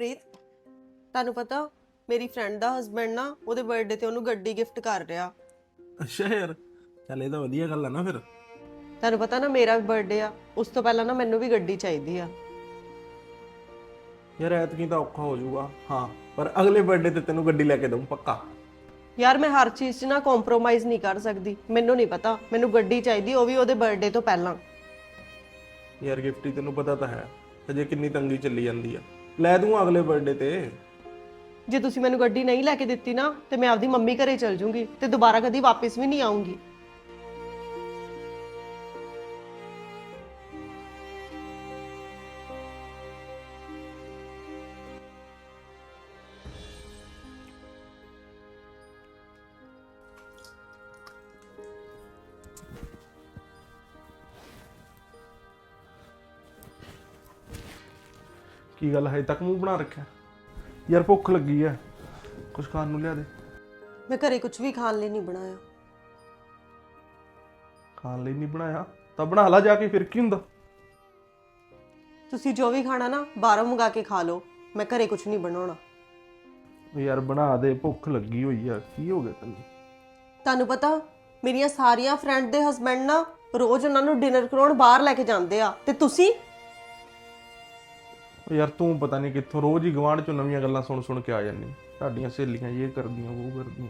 ਪ੍ਰੀਤ ਤੁਹਾਨੂੰ ਪਤਾ ਮੇਰੀ ਫਰੈਂਡ ਦਾ ਹਸਬੰਡ ਨਾ ਉਹਦੇ ਬਰਥਡੇ ਤੇ ਉਹਨੂੰ ਗੱਡੀ ਗਿਫਟ ਕਰ ਰਿਹਾ। ਅੱਛਾ ਯਾਰ ਚੱਲ ਇਹ ਤਾਂ ਵਧੀਆ ਗੱਲ ਆ ਨਾ ਫਿਰ। ਤੁਹਾਨੂੰ ਪਤਾ ਨਾ ਮੇਰਾ ਵੀ ਬਰਥਡੇ ਆ ਉਸ ਤੋਂ ਪਹਿਲਾਂ ਨਾ ਮੈਨੂੰ ਵੀ ਗੱਡੀ ਚਾਹੀਦੀ ਆ। ਯਾਰ ਐਤਕੀ ਤਾਂ ਔਖਾ ਹੋ ਜਾਊਗਾ ਹਾਂ ਪਰ ਅਗਲੇ ਬਰਥਡੇ ਤੇ ਤੈਨੂੰ ਗੱਡੀ ਲੈ ਕੇ ਦਊਂ ਪੱਕਾ। ਯਾਰ ਮੈਂ ਹਰ ਚੀਜ਼ 'ਚ ਨਾ ਕੰਪਰੋਮਾਈਜ਼ ਨਹੀਂ ਕਰ ਸਕਦੀ ਮੈਨੂੰ ਨਹੀਂ ਪਤਾ ਮੈਨੂੰ ਗੱਡੀ ਚਾਹੀਦੀ ਉਹ ਵੀ ਉਹਦੇ ਬਰਥਡੇ ਤੋਂ ਪਹਿਲਾਂ। ਯਾਰ ਗਿਫਟੀ ਤੈਨੂੰ ਪਤਾ ਤਾਂ ਹੈ ਅਜੇ ਕਿੰਨੀ ਤੰਗੀ ਚੱਲੀ ਜਾਂਦੀ ਆ। ਲੈ ਦੂੰ ਅਗਲੇ ਬਰਥਡੇ ਤੇ। ਜੇ ਤੁਸੀਂ ਮੈਨੂੰ ਗੱਡੀ ਨਹੀਂ ਲੈ ਕੇ ਦਿੱਤੀ ਨਾ, ਤੇ ਮੈਂ ਆਪਦੀ ਮੰਮੀ ਘਰੇ ਚਲ ਜੂੰਗੀ ਤੇ ਦੁਬਾਰਾ ਕਦੀ ਵਾਪਸ ਵੀ ਨਹੀਂ ਆਉਂਗੀ। ਕੀ ਗੱਲ ਹੈ? ਤੱਕ ਮੂੰਹ ਬਣਾ ਰੱਖਿਆ। ਯਾਰ ਭੁੱਖ ਲੱਗੀ ਐ। ਕੁਝ ਖਾਣ ਨੂੰ ਲਿਆ ਦੇ। ਮੈਂ ਘਰੇ ਕੁਝ ਵੀ ਖਾਣ ਲਈ ਨਹੀਂ ਬਣਾਇਆ। ਖਾਣ ਲਈ ਨਹੀਂ ਬਣਾਇਆ? ਤਾਂ ਬਣਾ ਲਾ ਜਾ ਕੇ ਫਿਰ ਕੀ ਹੁੰਦਾ? ਤੁਸੀਂ ਜੋ ਵੀ ਖਾਣਾ ਨਾ ਬਾਹਰੋਂ ਮੰਗਾ ਕੇ ਖਾ ਲਓ। ਮੈਂ ਘਰੇ ਕੁਝ ਨਹੀਂ ਬਣਾਉਣਾ। ਯਾਰ ਬਣਾ ਦੇ ਭੁੱਖ ਲੱਗੀ ਹੋਈ ਆ ਕੀ ਹੋ ਗਿਆ ਤੈਨੂੰ? ਤੁਹਾਨੂੰ ਪਤਾ ਮੇਰੀਆਂ ਸਾਰੀਆਂ ਫਰੈਂਡ ਦੇ ਹਸਬੰਡ ਨਾ ਰੋਜ਼ ਉਹਨਾਂ ਨੂੰ ਡਿਨਰ ਕਰਾਉਣ ਬਾਹਰ ਲੈ ਕੇ ਜਾਂਦੇ ਆ। ਤੇ ਤੁਸੀਂ? ਉਹ ਯਾਰ ਤੂੰ ਪਤਾ ਨਹੀਂ ਕਿੱਥੋਂ ਰੋਜ਼ ਹੀ ਗਵਾਂਢ ਚੋਂ ਨਵੀਆਂ ਗੱਲਾਂ ਸੁਣ ਸੁਣ ਕੇ ਆ ਜਾਂਦੀ। ਤੁਹਾਡੀਆਂ ਸਹੇਲੀਆਂ ਇਹ ਕਰਦੀਆਂ, ਉਹ ਕਰਦੀਆਂ।